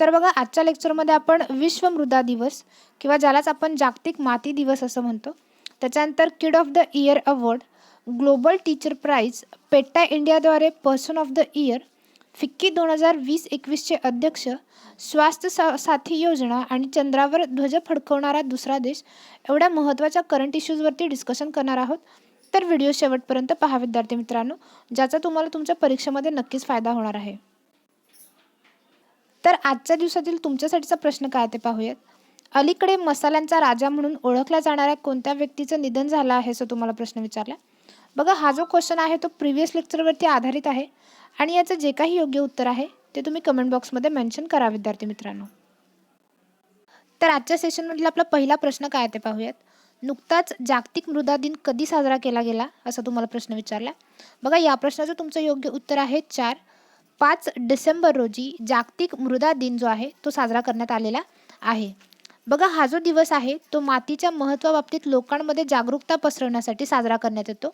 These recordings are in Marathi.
तर बघा आजच्या लेक्चरमध्ये आपण विश्व मृदा दिवस किंवा ज्यालाच आपण जागतिक माती दिवस असं म्हणतो त्याच्यानंतर kid of the year award global teacher prize PETA इंडियाद्वारे person of the year FICCI दोन हजार वीस एकवीसचे अध्यक्ष स्वास्थ्य सा साथी योजना आणि चंद्रावर ध्वज फडकवणारा दुसरा देश एवढ्या महत्त्वाच्या करंट इश्यूजवरती डिस्कशन करणार आहोत. तर व्हिडिओ शेवटपर्यंत पहा विद्यार्थी मित्रांनो ज्याचा तुम्हाला तुमच्या परीक्षेमध्ये नक्कीच फायदा होणार आहे. तर आजच्या दिवसातील तुमच्यासाठीचा प्रश्न काय ते पाहूयात. अलीकडे मसाल्यांचा राजा म्हणून ओळखल्या जाणाऱ्या कोणत्या व्यक्तीचं निधन झालं आहे असं तुम्हाला प्रश्न विचारला? बघा हा जो क्वेश्चन आहे तो प्रिव्हियस लेक्चरवरती आधारित आहे आणि याचं जे काही योग्य उत्तर आहे ते तुम्ही कमेंट बॉक्समध्ये मेन्शन करा विद्यार्थी मित्रांनो. तर आजच्या सेशनमधला आपला पहिला प्रश्न काय ते पाहूयात. नुकताच जागतिक मृदा दिन कधी साजरा केला गेला? असा तुम्हाला प्रश्न विचारला. बघा या प्रश्नाचं तुमचं योग्य उत्तर आहे चार. पाच डिसेंबर रोजी जागतिक मृदा दिन जो आहे तो साजरा करण्यात आलेला आहे. बघा हा जो दिवस आहे तो मातीच्या महत्त्वाबाबतीत लोकांमध्ये जागरूकता पसरवण्यासाठी साजरा करण्यात येतो.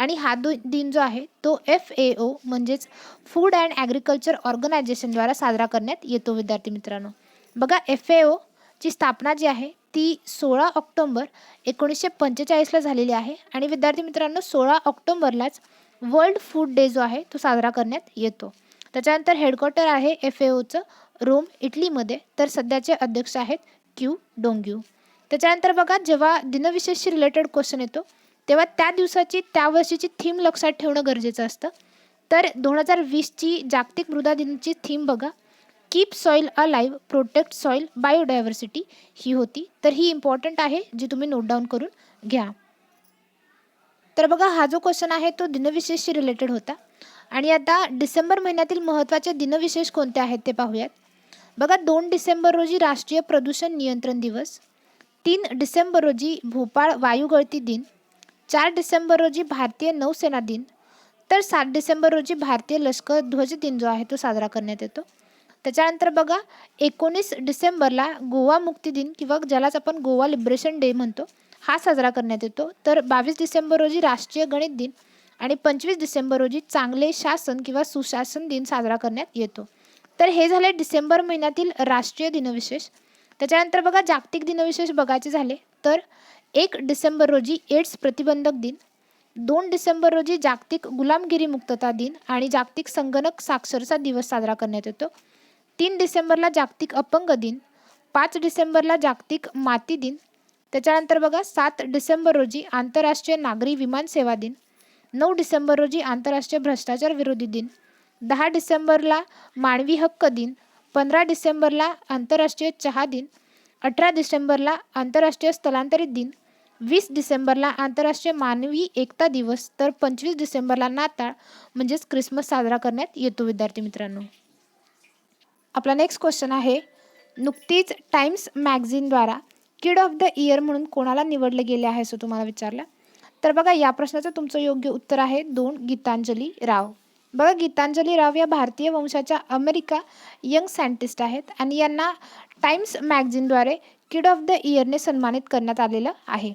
आणि हा दो दिन जो आहे तो एफ ए ओ म्हणजेच फूड अँड ॲग्रिकल्चर ऑर्गनायझेशनद्वारा साजरा करण्यात येतो विद्यार्थी मित्रांनो. बघा एफ ए ओची स्थापना जी आहे ती सोळा ऑक्टोंबर एकोणीसशे पंचेचाळीसला झालेली आहे. आणि विद्यार्थी मित्रांनो सोळा ऑक्टोंबरलाच वर्ल्ड फूड डे जो आहे तो साजरा करण्यात येतो. त्याच्यानंतर हेडक्वार्टर आहे एफ ए ओचं रोम इटलीमध्ये. तर सध्याचे अध्यक्ष आहेत क्यू डोंग्यू. त्याच्यानंतर बघा जेव्हा दिनविशेषशी रिलेटेड क्वेश्चन येतो तेव्हा त्या दिवसाची त्या वर्षीची थीम लक्षात ठेवणं गरजेचं असतं. तर दोन हजार वीसची जागतिक मृदा दिनाची थीम बघा. Keep soil alive protect soil biodiversity ही होती. तर ही इम्पॉर्टंट आहे जी तुम्ही नोट डाऊन करून घ्या. तर बघा हा जो क्वेश्चन आहे तो दिनविशेषशी रिलेटेड होता. आणि आता डिसेंबर महिन्यातील महत्त्वाचे दिनविशेष कोणते आहेत ते पाहूयात. बघा दोन डिसेंबर रोजी राष्ट्रीय प्रदूषण नियंत्रण दिवस तीन डिसेंबर रोजी भोपाळ वायुगळती दिन चार डिसेंबर रोजी भारतीय नौसेना दिन तर सात डिसेंबर रोजी भारतीय लष्कर ध्वज दिन जो आहे तो साजरा करण्यात येतो. त्याच्यानंतर बघा एकोणीस डिसेंबरला गोवा मुक्ती दिन किंवा ज्यालाच आपण गोवा लिबरेशन डे म्हणतो हा साजरा करण्यात येतो. तर बावीस डिसेंबर रोजी राष्ट्रीय गणित दिन आणि पंचवीस डिसेंबर रोजी चांगले शासन किंवा सुशासन दिन साजरा करण्यात येतो. तर हे झाले डिसेंबर महिन्यातील राष्ट्रीय दिनविशेष. त्याच्यानंतर बघा जागतिक दिनविशेष बघायचे झाले तर एक डिसेंबर रोजी एड्स प्रतिबंधक दिन दोन डिसेंबर रोजी जागतिक गुलामगिरी मुक्तता दिन आणि जागतिक संगणक साक्षरता दिवस साजरा करण्यात येतो. तीन डिसेंबरला जागतिक अपंग दिन पाच डिसेंबरला जागतिक माती दिन त्याच्यानंतर बघा सात डिसेंबर रोजी आंतरराष्ट्रीय नागरी विमान सेवा दिन नऊ डिसेंबर रोजी आंतरराष्ट्रीय भ्रष्टाचार विरोधी दिन. दहा डिसेंबरला मानवी हक्क दिन. पंधरा डिसेंबरला आंतरराष्ट्रीय चहा दिन. अठरा डिसेंबरला आंतरराष्ट्रीय स्थलांतरित दिन. वीस डिसेंबरला आंतरराष्ट्रीय मानवी एकता दिवस. तर पंचवीस डिसेंबरला नाताळ म्हणजेच क्रिसमस साजरा करण्यात येतो विद्यार्थी मित्रांनो. आपला नेक्स्ट क्वेश्चन आहे नुकतीच टाइम्स मॅगझिनद्वारा किड ऑफ द इयर म्हणून कोणाला निवडले गेले आहे असं तुम्हाला विचारलं? तर बघा या प्रश्नाचं तुमचं योग्य उत्तर आहे दोन गीतांजली राव. बघा गीतांजली राव या भारतीय वंशाच्या अमेरिका यंग सायंटिस्ट आहेत आणि यांना टाइम्स मॅगझिनद्वारे किड ऑफ द इयरने सन्मानित करण्यात आलेलं आहे.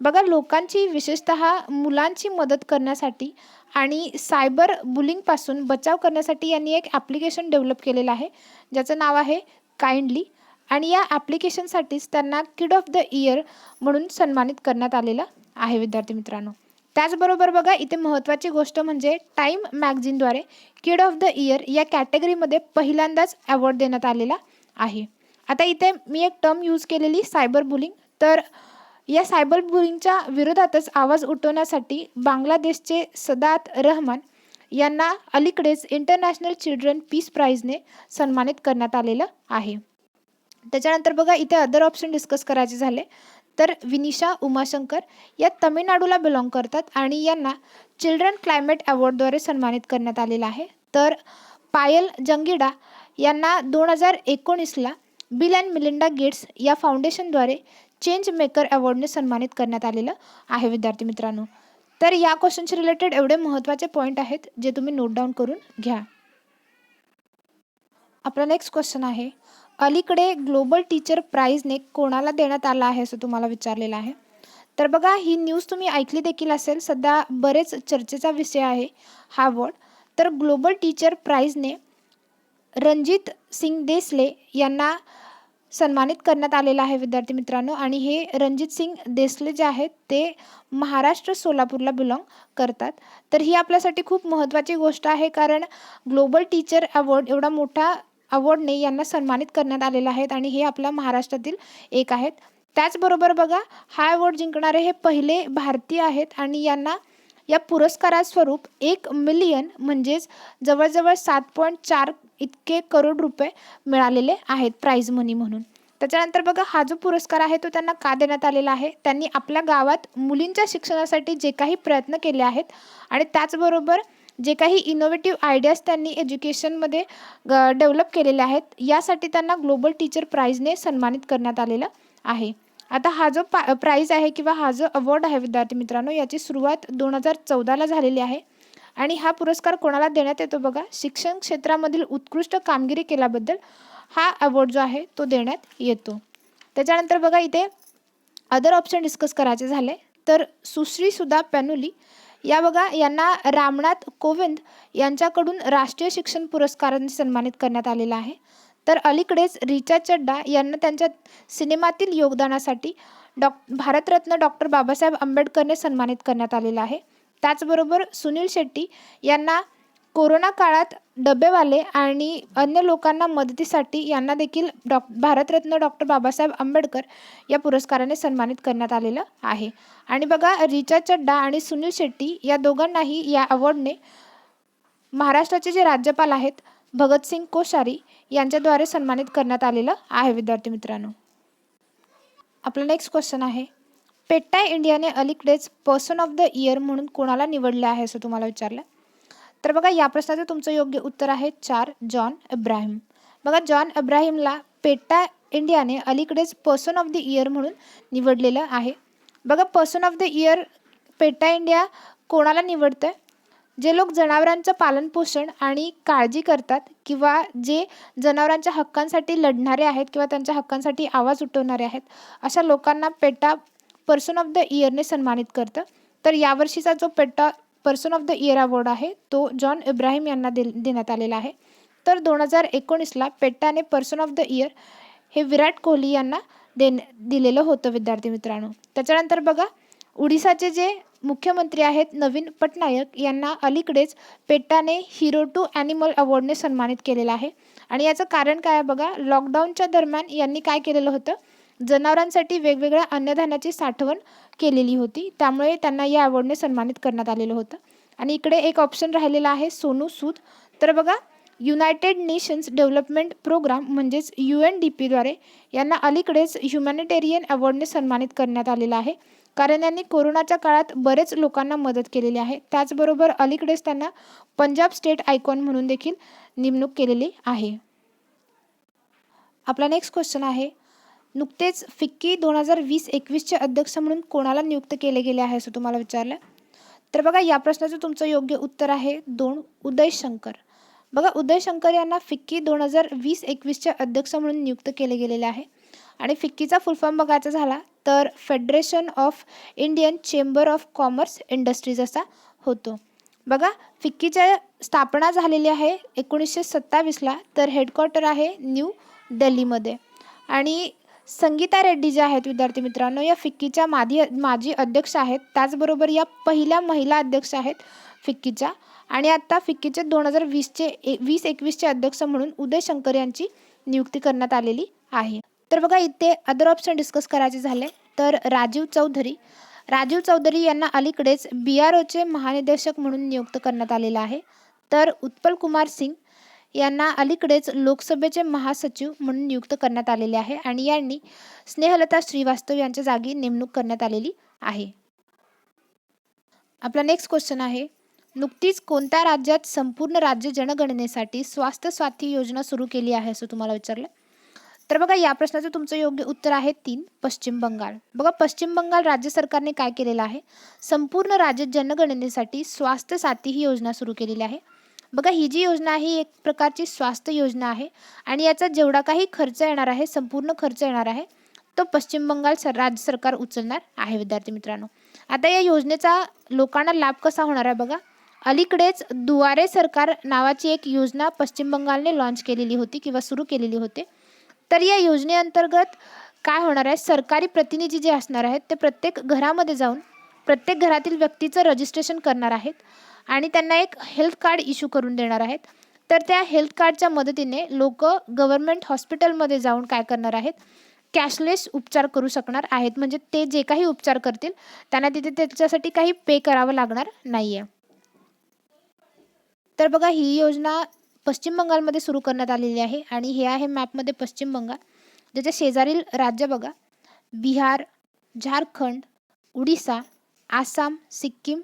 बघा लोकांची विशेषत मुलांची मदत करण्यासाठी आणि सायबर बुलिंगपासून बचाव करण्यासाठी यांनी एक ॲप्लिकेशन डेव्हलप केलेलं आहे. ज्याचं नाव आहे काइंडली आणि या ॲप्लिकेशनसाठीच त्यांना किड ऑफ द इयर म्हणून सन्मानित करण्यात आलेलं आहे विद्यार्थी मित्रांनो. त्याचबरोबर बघा इथे महत्त्वाची गोष्ट म्हणजे टाईम मॅगझिनद्वारे किड ऑफ द इयर या कॅटेगरीमध्ये पहिल्यांदाच अवॉर्ड देण्यात आलेला आहे. आता इथे मी एक टर्म यूज केलेली सायबर बुलिंग तर या सायबर बुलिंगच्या विरोधातच आवाज उठवण्यासाठी बांगलादेशचे सदात रहमान यांना अलीकडेच इंटरनॅशनल चिल्ड्रन पीस प्राईजने सन्मानित करण्यात आलेलं आहे. त्याच्यानंतर बघा इथे अदर ऑप्शन डिस्कस करायचे झाले. तर विनिशा उमाशंकर या तमिळनाडूला बिलॉंग करतात आणि यांना चिल्ड्रन क्लायमेट अवॉर्डद्वारे सन्मानित करण्यात आलेलं आहे. तर पायल जंगिडा यांना दोन हजार एकोणीसला बिल अँड मिलिंडा गेट्स या फाउंडेशनद्वारे चेंज मेकर अवॉर्डने सन्मानित करण्यात आलेलं आहे विद्यार्थी मित्रांनो. तर या क्वेश्चनशी रिलेटेड एवढे महत्त्वाचे पॉईंट आहेत जे तुम्ही नोट डाऊन करून घ्या. आपला नेक्स्ट क्वेश्चन आहे अलीकडे ग्लोबल टीचर प्राईजने कोणाला देण्यात आला आहे असं तुम्हाला विचारलेलं आहे? तर बघा ही न्यूज तुम्ही ऐकली देखील असेल. सध्या बरेच चर्चेचा विषय आहे हा अवॉर्ड तर ग्लोबल टीचर प्राईजने रणजित सिंग देसले यांना सन्मानित करण्यात आलेलं आहे विद्यार्थी मित्रांनो. आणि हे रणजित सिंग देसले जे आहेत ते महाराष्ट्र सोलापूरला बिलॉंग करतात. तर ही आपल्यासाठी खूप महत्त्वाची गोष्ट आहे कारण ग्लोबल टीचर अवॉर्ड एवढा मोठा अवॉर्डने यांना सन्मानित करण्यात आलेलं आहेत आणि हे आपल्या महाराष्ट्रातील एक आहेत. त्याचबरोबर बघा हा अवॉर्ड जिंकणारे हे पहिले भारतीय आहेत आणि यांना या पुरस्कारास्वरूप एक मिलियन म्हणजेच जवळजवळ सात पॉईंट चार इतके करोड रुपये मिळालेले आहेत प्राईज मनी म्हणून. त्याच्यानंतर बघा हा जो पुरस्कार आहे तो त्यांना का देण्यात आलेला आहे? त्यांनी आपल्या गावात मुलींच्या शिक्षणासाठी जे काही प्रयत्न केले आहेत आणि त्याचबरोबर जे काही इनोव्हेटिव्ह आयडियाज त्यांनी एज्युकेशनमध्ये डेव्हलप केलेले आहेत यासाठी त्यांना ग्लोबल टीचर प्राईजने सन्मानित करण्यात आलेलं आहे. आता हा जो पा प्राईज आहे किंवा हा जो अवॉर्ड आहे विद्यार्थी मित्रांनो याची सुरुवात दोन हजार चौदाला झालेली आहे. आणि हा पुरस्कार कोणाला देण्यात येतो बघा? शिक्षण क्षेत्रामधील उत्कृष्ट कामगिरी केल्याबद्दल हा अवॉर्ड जो आहे तो देण्यात येतो. त्याच्यानंतर बघा इथे अदर ऑप्शन डिस्कस करायचे झाले. तर सुश्री सुधा पॅनुली या बघा यांना रामनाथ कोविंद यांच्याकडून राष्ट्रीय शिक्षण पुरस्काराने सन्मानित करण्यात आलेला आहे. तर अलीकडेच रिचा चड्डा यांना त्यांच्या सिनेमातील योगदानासाठी डॉक भारतरत्न डॉक्टर बाबासाहेब आंबेडकरने सन्मानित करण्यात आलेलं आहे. त्याचबरोबर सुनील शेट्टी यांना कोरोना काळात डबेवाले आणि अन्य लोकांना मदतीसाठी यांना देखील डॉक भारतरत्न डॉक्टर बाबासाहेब आंबेडकर या पुरस्काराने सन्मानित करण्यात आलेलं आहे. आणि बघा रिचा चड्डा आणि सुनील शेट्टी या दोघांनाही या अवॉर्डने महाराष्ट्राचे जे राज्यपाल आहेत भगतसिंग कोश्यारी यांच्याद्वारे सन्मानित करण्यात आलेलं आहे विद्यार्थी मित्रांनो. आपला नेक्स्ट क्वेश्चन आहे पेट्टा इंडियाने अलीकडेच पर्सन ऑफ द इयर म्हणून कोणाला निवडले आहे असं तुम्हाला विचारलं? तर बघा या प्रश्नाचं तुमचं योग्य उत्तर आहे चार जॉन इब्राहिम बघा जॉन इब्राहिमला पेट्टा इंडियाने अलीकडेच पर्सन ऑफ द इयर म्हणून निवडलेलं आहे. बघा person of the year PETA India कोणाला निवडतं जे लोक जनावरांचं पालनपोषण आणि काळजी करतात किंवा जे जनावरांच्या हक्कांसाठी लढणारे आहेत किंवा त्यांच्या हक्कांसाठी आवाज उठवणारे आहेत अशा लोकांना पेटा पर्सन ऑफ द इयरने सन्मानित करतं. तर यावर्षीचा जो PETA person of the year award आहे. तो जॉन इब्राहिम यांना दे देण्यात आलेला आहे. तर दोन हजार एकोणीसला पेट्टाने पर्सन ऑफ द इयर हे विराट कोहली यांना देन दिलेलं होतं विद्यार्थी मित्रांनो. त्याच्यानंतर बघा उडिसाचे जे मुख्यमंत्री आहेत नवीन पटनायक यांना अलीकडेच पेट्टाने हिरो टू ॲनिमल अवॉर्डने सन्मानित केलेलं आहे. आणि याचं कारण काय आहे बघा लॉकडाऊनच्या दरम्यान यांनी काय केलेलं होतं? जनावरांसाठी वेगवेगळ्या अन्नधान्याची साठवण केलेली होती. त्यामुळे त्यांना या अवॉर्डने सन्मानित करण्यात आलेलं होतं. आणि इकडे एक ऑप्शन राहिलेला आहे सोनू सूद. तर बघा युनायटेड नेशन्स डेव्हलपमेंट प्रोग्राम म्हणजेच यू एन डी पीद्वारे यांना अलीकडेच ह्युमॅनिटेरियन अवॉर्डने सन्मानित करण्यात आलेलं आहे. कारण यांनी कोरोनाच्या काळात बरेच लोकांना मदत केलेली आहे. त्याचबरोबर अलीकडेच त्यांना पंजाब स्टेट आयकॉन म्हणून देखील नेमणूक केलेली आहे. आपला नेक्स्ट क्वेश्चन आहे नुकतेच फिक्की दोन हजार वीस एकवीसचे अध्यक्ष म्हणून कोणाला नियुक्त केले गेले आहे असं तुम्हाला विचारलं? तर बघा या प्रश्नाचं तुमचं योग्य उत्तर आहे दोन उदय शंकर. बघा उदय शंकर यांना फिक्की दोन हजार वीस एकवीसचे अध्यक्ष म्हणून नियुक्त केले गेलेले आहे. आणि फिक्कीचा फुल फॉर्म बघायचा झाला तर Federation of Indian Chamber of Commerce Industries असा होतो. बघा फिक्कीच्या स्थापना झालेली आहे एकोणीसशे सत्तावीसला तर हेडक्वार्टर आहे न्यू दिल्लीमध्ये. आणि संगीता रेड्डी ज्या आहेत विद्यार्थी मित्रांनो या फिक्कीच्या माजी माजी अध्यक्ष आहेत. त्याचबरोबर या पहिल्या महिला अध्यक्ष आहेत फिक्कीच्या. आणि आत्ता फिक्कीचे दोन हजार वीसचे ए वीस एकवीसचे अध्यक्ष म्हणून उदय शंकर यांची नियुक्ती करण्यात आलेली आहे. तर बघा इथे अदर ऑप्शन डिस्कस करायचे झाले तर राजीव चौधरी. राजीव चौधरी यांना अलीकडेच बी आर ओचे महानिदेशक म्हणून नियुक्त करण्यात आलेलं आहे. तर उत्पल कुमार सिंग यांना अलीकडेच लोकसभेचे महासचिव म्हणून नियुक्त करण्यात आलेले आहे आणि यांनी स्नेहलता श्रीवास्तव यांच्या जागी नेमणूक करण्यात आलेली आहे. आपला नेक्स्ट क्वेश्चन आहे नुकतीच कोणत्या राज्यात संपूर्ण राज्य जनगणनेसाठी स्वास्थ्य साथी योजना सुरू केली आहे असं तुम्हाला विचारलं? तर बघा या प्रश्नाचं तुमचं योग्य उत्तर आहे तीन पश्चिम बंगाल. बघा पश्चिम बंगाल राज्य सरकारने काय केलेलं आहे? संपूर्ण राज्य जनगणनेसाठी स्वास्थ्य साथी ही योजना सुरू केलेली आहे. बघा ही जी योजना आहे ही एक प्रकारची स्वास्थ्य योजना आहे आणि याचा जेवढा काही खर्च येणार आहे संपूर्ण खर्च येणार आहे तो पश्चिम बंगाल सर राज्य सरकार उचलणार आहे विद्यार्थी मित्रांनो. आता या योजनेचा लोकांना लाभ कसा होणार आहे बघा? अलीकडेच दुवारे सरकार नावाची एक योजना पश्चिम बंगालने लॉन्च केलेली होती किंवा सुरू केलेली होती. तर या योजनेअंतर्गत काय होणार आहे? सरकारी प्रतिनिधी जे असणार आहेत ते प्रत्येक घरामध्ये जाऊन प्रत्येक घरातील व्यक्तीचं रजिस्ट्रेशन करणार आहेत. आणि त्यांना एक हेल्थ कार्ड इश्यू करून देणार आहेत. तर त्या हेल्थ कार्डच्या मदतीने लोक गव्हर्मेंट हॉस्पिटलमध्ये जाऊन काय करणार आहेत? कॅशलेस उपचार करू शकणार आहेत. म्हणजे ते जे काही उपचार करतील त्यांना तिथे त्याच्यासाठी काही पे करावं लागणार नाही आहे तर बघा ही योजना पश्चिम बंगालमध्ये सुरू करण्यात आलेली आहे आणि हे आहे मॅपमध्ये पश्चिम बंगाल. ज्याच्या शेजारील राज्य बघा बिहार झारखंड उडिसा आसाम सिक्कीम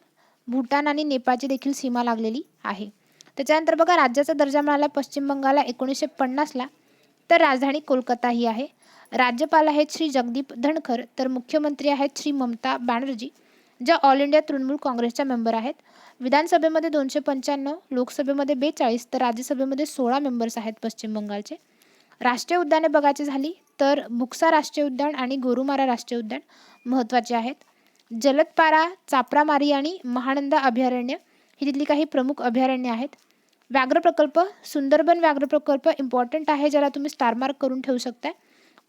भूटान आणि नेपाळची देखील सीमा लागलेली आहे. त्याच्यानंतर बघा राज्याचा दर्जा मिळाला पश्चिम बंगालला एकोणीसशे पन्नासला. तर राजधानी कोलकाता ही आहे. राज्यपाल आहेत श्री जगदीप धनखर तर मुख्यमंत्री आहेत श्री ममता बॅनर्जी ज्या ऑल इंडिया तृणमूल काँग्रेसच्या मेंबर आहेत. विधानसभेमध्ये दोनशे पंच्याण्णव लोकसभेमध्ये बेचाळीस तर राज्यसभेमध्ये सोळा मेंबर्स आहेत पश्चिम बंगालचे. राष्ट्रीय उद्याने बघायची झाली तर बुक्सा राष्ट्रीय उद्यान आणि गोरुमारा राष्ट्रीय उद्यान महत्त्वाचे आहेत. जलदपारा चापरामारी आणि महानंदा अभयारण्य ही तिथली काही प्रमुख अभयारण्य आहेत. व्याघ्र प्रकल्प सुंदरबन व्याघ्र प्रकल्प इम्पॉर्टंट आहे ज्याला तुम्ही स्टारमार्क करून ठेवू शकता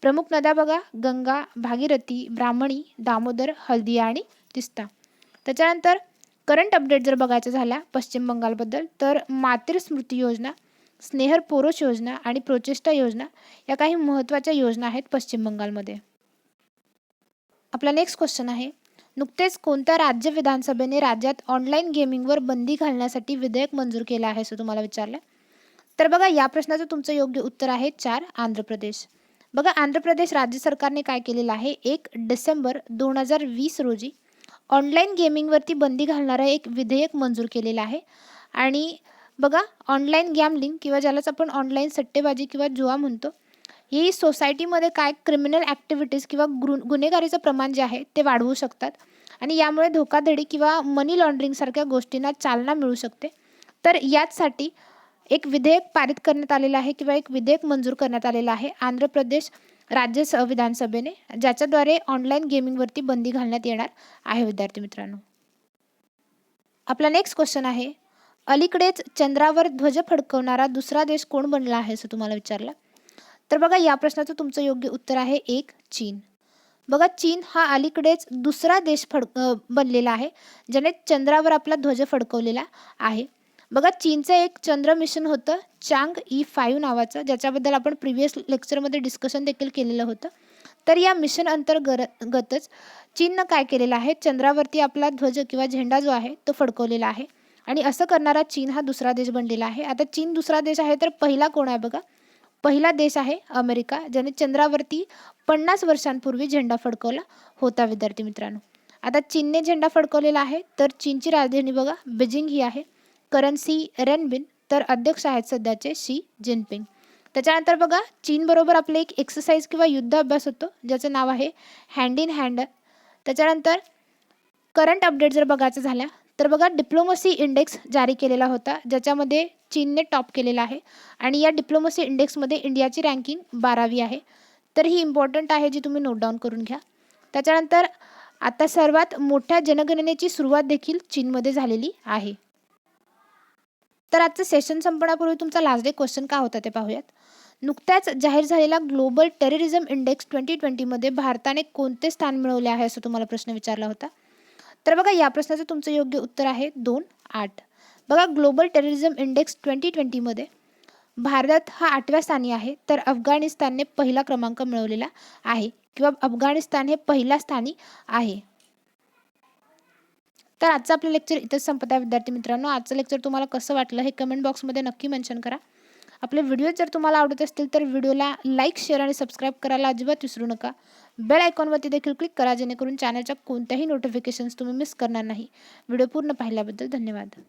प्रमुख नद्या बघा गंगा भागीरथी ब्राह्मणी दामोदर हल्दिया आणि तिस्ता. त्याच्यानंतर करंट अपडेट जर बघायचं झाल्या पश्चिम बंगालबद्दल तर मातृ स्मृती योजना स्नेहर पोरोश योजना आणि प्रोचेष्टा योजना या काही महत्त्वाच्या योजना आहेत पश्चिम बंगालमध्ये. आपला नेक्स्ट क्वेश्चन आहे नुकतेच कोणत्या राज्य विधानसभेने राज्यात ऑनलाईन गेमिंगवर बंदी घालण्यासाठी विधेयक मंजूर केलं आहे असं तुम्हाला विचारलं? तर बघा या प्रश्नाचं तुमचं योग्य उत्तर आहे चार आंध्र प्रदेश. बघा आंध्र प्रदेश राज्य सरकारने काय केलेलं आहे? एक डिसेंबर दोन हजार वीस रोजी ऑनलाईन गेमिंगवरती बंदी घालणारं एक विधेयक मंजूर केलेलं आहे. आणि बघा ऑनलाईन गॅमलिंग किंवा ज्यालाच आपण ऑनलाईन सट्टेबाजी किंवा जुआ म्हणतो ही सोसायटीमध्ये काय क्रिमिनल ॲक्टिव्हिटीज किंवा गुरु गुन्हेगारीचं प्रमाण जे आहे ते वाढवू शकतात. आणि यामुळे धोकाधडी किंवा मनी लॉन्ड्रिंगसारख्या गोष्टींना चालना मिळू शकते. तर याचसाठी एक विधेयक पारित करण्यात आलेलं आहे किंवा एक विधेयक मंजूर करण्यात आलेलं आहे. आंध्र प्रदेश राज्य स विधानसभेने ज्याच्याद्वारे ऑनलाईन गेमिंगवरती बंदी घालण्यात येणार आहे विद्यार्थी मित्रांनो. आपला नेक्स्ट क्वेश्चन आहे अलीकडेच चंद्रावर ध्वज फडकवणारा दुसरा देश कोण बनला आहे असं तुम्हाला विचारलं? तर बघा या प्रश्नाचं तुमचं योग्य उत्तर आहे एक चीन. बघा चीन हा अलीकडेच दुसरा देश फड बनलेला आहे ज्याने चंद्रावर आपला ध्वज फडकवलेला आहे. बघा चीनचं एक चंद्र मिशन होतं चांग ई फाईव्ह नावाचं ज्याच्याबद्दल आपण प्रिव्हियस लेक्चरमध्ये डिस्कशन देखील केलेलं होतं. तर या मिशन अंतर्गतच चीननं काय केलेलं आहे चंद्रावरती आपला ध्वज किंवा झेंडा जो आहे तो फडकवलेला आहे. आणि असं करणारा चीन हा दुसरा देश बनलेला आहे. आता चीन दुसरा देश आहे तर पहिला कोण आहे बघा? पहिला देश आहे अमेरिका ज्याने चंद्रावरती पन्नास वर्षांपूर्वी झेंडा फडकवला होता विद्यार्थी मित्रांनो. आता चीनने झेंडा फडकवलेला आहे तर चीनची राजधानी बघा बीजिंग ही आहे. करन्सी रेनबिन तर अध्यक्ष आहेत सध्याचे शी जिनपिंग. त्याच्यानंतर बघा चीनबरोबर आपलं एक एक्सरसाइज किंवा युद्ध अभ्यास होतो ज्याचं नाव आहे हँड इन हँड त्याच्यानंतर करंट अपडेट जर बघायचं झाल्या तर बघा डिप्लोमसी इंडेक्स जारी केलेला होता ज्याच्यामध्ये चीनने टॉप केलेला आहे. आणि या डिप्लोमसी इंडेक्समध्ये इंडियाची रँकिंग बारावी आहे. तर ही इम्पॉर्टंट आहे जी तुम्ही नोट डाऊन करून घ्या. त्याच्यानंतर आता सर्वात मोठ्या जनगणनेची सुरुवात देखील चीनमध्ये झालेली आहे. तर आजचं सेशन संपण्यापूर्वी तुमचा लास्ट डे क्वेश्चन का होता ते पाहूयात. नुकत्याच जाहीर झालेला ग्लोबल टेररिझम इंडेक्स ट्वेंटी ट्वेंटीमध्ये भारताने कोणते स्थान मिळवले आहे असं तुम्हाला प्रश्न विचारला होता. तर बघा या प्रश्नाचं तुमचं योग्य उत्तर आहे दोन आठ. बघा ग्लोबल टेररिझम इंडेक्स ट्वेंटी ट्वेंटीमध्ये भारतात हा आठव्या स्थानी आहे तर अफगाणिस्तानने पहिला क्रमांक मिळवलेला आहे किंवा अफगाणिस्तान हे पहिल्या स्थानी आहे. तर आजचं आपलं लेक्चर इथंच संपत आहे विद्यार्थी मित्रांनो. आजचं लेक्चर तुम्हाला कसं वाटलं हे कमेंट बॉक्समध्ये नक्की मेन्शन करा. आपले व्हिडिओ जर तुम्हाला आवडत असतील तर व्हिडिओला लाईक शेअर आणि सबस्क्राईब करायला अजिबात विसरू नका. बेल आयकॉनवरती देखील क्लिक करा जेणेकरून चॅनलच्या कोणत्याही नोटिफिकेशन्स तुम्ही मिस करणार नाही. व्हिडिओ पूर्ण पाहिल्याबद्दल धन्यवाद.